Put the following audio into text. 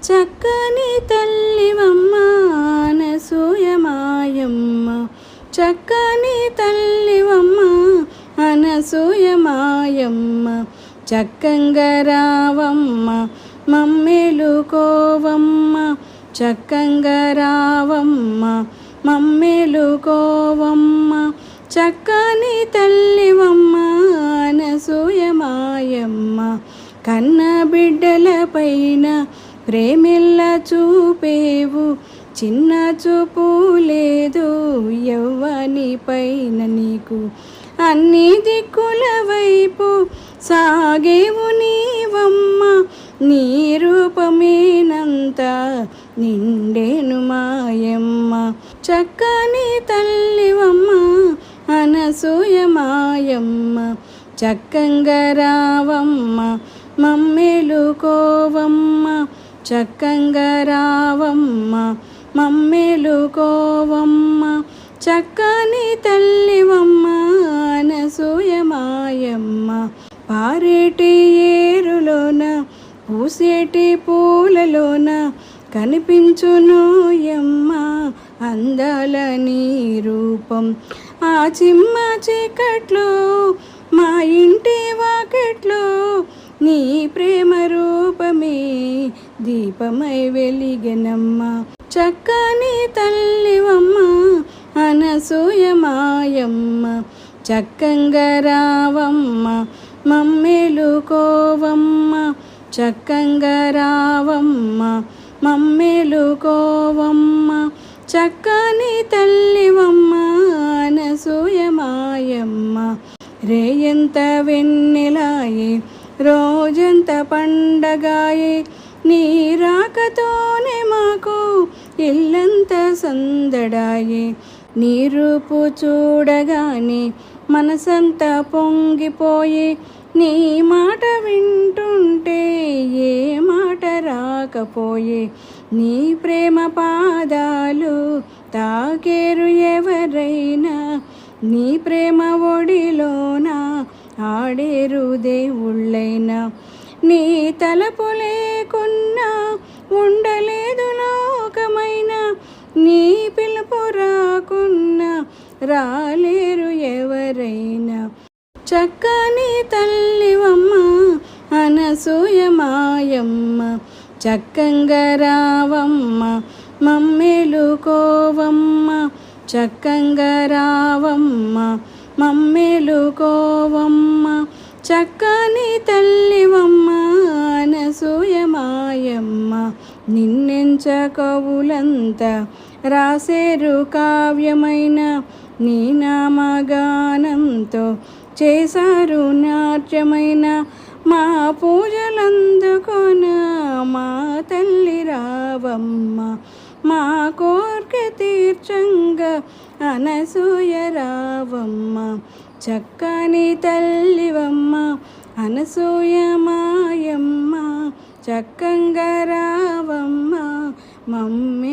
చక్కని తల్లివమ్మ అనసూయమాయమ్మ. చక్కని తల్లివమ్మ అనసూయమాయమ్మ. చక్కంగా రావమ్మ మమ్మెలుకోవమ్మ చక్కంగా రావమ్మ మమ్మెలుకోవమ్మ చక్కని తల్లివమ్మ అనసూయమాయమ్మ. కన్న బిడ్డల పైన ప్రేమిల్ల చూపేవు చిన్న చూపు లేదు ఎవ్వని పైన నీకు. అన్ని దిక్కుల వైపు సాగేవు నీవమ్మ నీ రూపమేనంత నిండేను మాయమ్మ. చక్కని తల్లివమ్మ అనసూయమాయమ్మ చక్కంగరావమ్మ మమ్మెలుకోవమ్మ. చక్కంగరావమ్మ మమ్మెలుకోవమ్మ చక్కని తల్లివమ్మ అనసూయమాయమ్మ పారేటి ఏరులోన పూసేటి పూలలోన కనిపించును ఎమ్మ అందాల నీ రూపం. ఆ చిమ్మ చీకట్లో మా ఇంటి వాకెట్లో నీ ప్రేమ రూపమే దీపమై వెలిగెనమ్మ. చక్కని తల్లివమ్మ అనసూయమాయమ్మ. చక్కంగరావమ్మ మమ్మేలుకోవమ్మ. మమ్మేలు కోవమ్మ చక్కని తల్లివమ్మ అనసూయమాయమ్మ. రేయంత వెన్నెలాయే రోజంత పండగాయే నీ రాకతోనే మాకు ఇల్లంత సందడాయే. నీ రూపు చూడగానే మనసంతా పొంగిపోయి. నీ మాట వింటుంటే ఏ మాట రాకపోయే. నీ ప్రేమ పాదాలు తాకేరు ఎవరైనా. నీ ప్రేమ ఒడిలోనా ఆడేరు దేవుళ్ళైనా. నీ తలపు లేకున్నా ఉండలేదు లోకమైన. నీ పిలుపు రాకున్నా రాలేరు ఎవరైనా. చక్కని తల్లివమ్మ అనసూయమాయమ్మ మమ్మెలుకోవమ్మా చక్కంగా రావమ్మా మమ్మెలుకోవమ్మ చక్కని తల్లివమ్మ అనసూయమాయమ్మ నిన్నెంచ కవులంత రాసేరు కావ్యమైన నీ నామగానంతో చేశారు నాట్యమైన మా పూజలందుకొన మా తల్లి రావమ్మ. మా కోర్క తీర్చంగా అనసూయ రావమ్మ చక్కని తల్లివమ్మ అనసూయ మాయమ్మ చక్కంగా రావమ్మ మమ్మెలుకోవమ్మ.